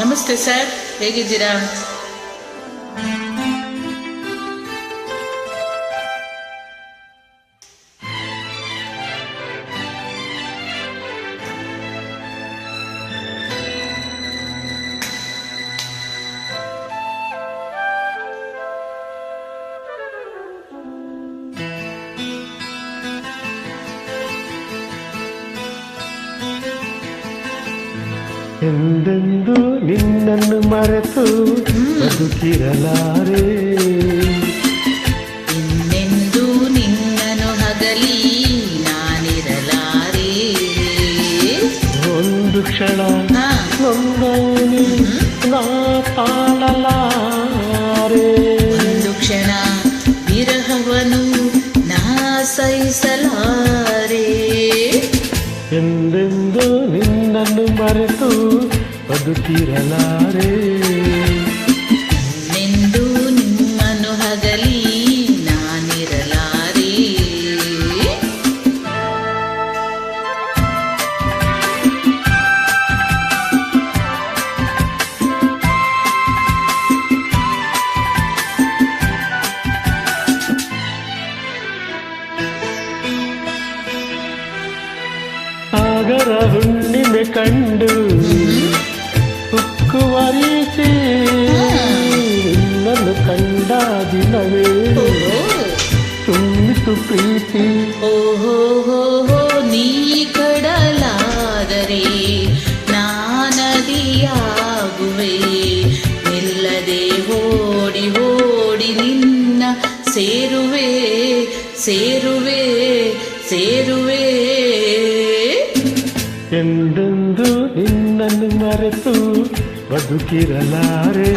ನಮಸ್ತೆ ಸರ್ ಹೇಗಿದ್ದೀರಾ? ಎಂದೆಂದು ನಿನ್ನನ್ನು ಮರೆತು ಬದುಕಿರಲಾರೆ. ಎಂದೆಂದು ನಿನ್ನನು ಹಗಲಿ ನಾನಿರಲಾರೆ. ಒಂದು ಕ್ಷಣ ಹಾ. ನೊಂದೋನಿ ನಾ ತಾಳಲಾರೆ. ಒಂದು ಕ್ಷಣ ವಿರಹವನು ನಾ ಸಹಿಸಲಾರೆ కలలు మరెతూ బతుకిరలారే ಸಾಗರ ಹುಣ್ಣಿಮೆ ಕಂಡು ಉಕ್ಕುವರಿಸಿ ನಿನ್ನನ್ನು ಕಂಡ ದಿನವೇ ತುಂಬಿತು ಪ್ರೀತಿ ಓಹೋ ಹೋ ಹೋ ನೀ ಕಡಲಾದರೆ ನಾನದಿಯಾಗುವೆ ನಿಲ್ಲದೆ ಓಡಿ ಓಡಿ ನಿನ್ನ ಸೇರುವೆ ಸೇರುವೆ ಸೇರುವೆ ಎಂದೆಂದು ನಿನ್ನನ್ನು ಮರೆತು ಬದುಕಿರಲಾರೆ.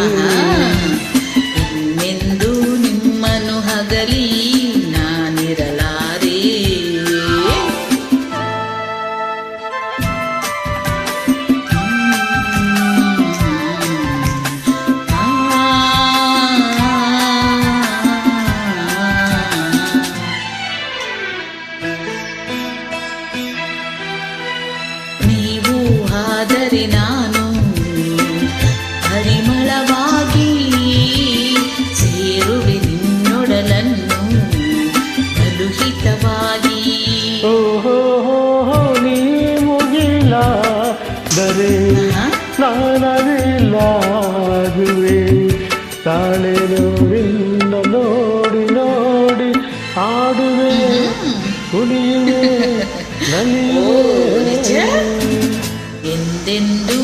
ಪರಿಮಳವಾಗಿ ಸೇರುವೆ ನಿನ್ನೊಡಲನ್ನು ಕಲುಹಿತವಾಗಿ ಓಹೋ ಹೋ ಹೋ ನೀ ಮುಗಿಲ ದರೆ ನಾನವಿಲ್ಲಾಗುವೆ ತಾಳೆ ನೋವಿಂದ ನೋಡಿ ನೋಡಿ ಆಡುವೆ. ಕುಣಿಯುವೆ? ನಲಿಯುವೆ. ಎಂದೆಂದೂ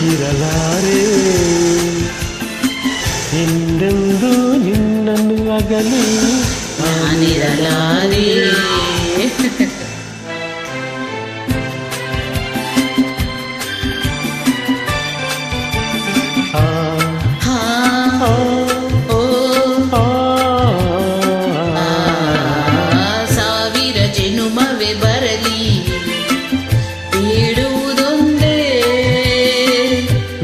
ಬದುಕಿರಲಾರೆ ಹಿಂದೆಂದು ನಿನ್ನನ್ನು ಅಗಲಿ ನಾನಿರಲಾರೆ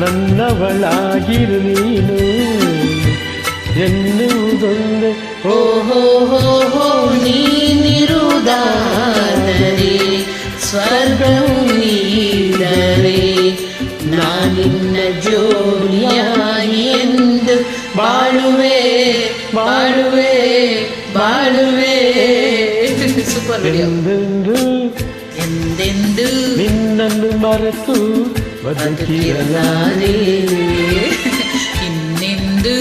ನನ್ನವಳಾಗಿರು ನೀನು ಎನ್ನುವುದೊಂದೇ ಓ ಓಹೋ ಹೋ ಹೋ ನೀನಿರುವುದಾದರೆ ಸ್ವರ್ಗವು ನೀಡರೆ ನಾನಿನ್ನ ಜೋಡಿಯಾಗಿ ಎಂದು ಬಾಳುವೆ ಬಾಳುವೆ ಬಾಳುವೆ ಸೂಪರ್ ವಿಡಿಯೋ ಎಂದೆಂದು ಎಂದೆಂದು ನಿನ್ನನ್ನು ಮರೆತು ಬದುಕಿರಲ್ಲ ಇನ್ನೆಂದು?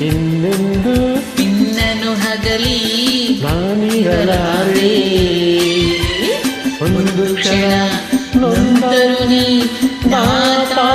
ಇನ್ನೆಂದು ನಿನ್ನನು ಹಗಲಿ ನಾನಿರಲಾರೆ ಒಂದು ಕ್ಷಣ ನೊಂದರು ನೀ ಮಾತಾಡಲಾರೆ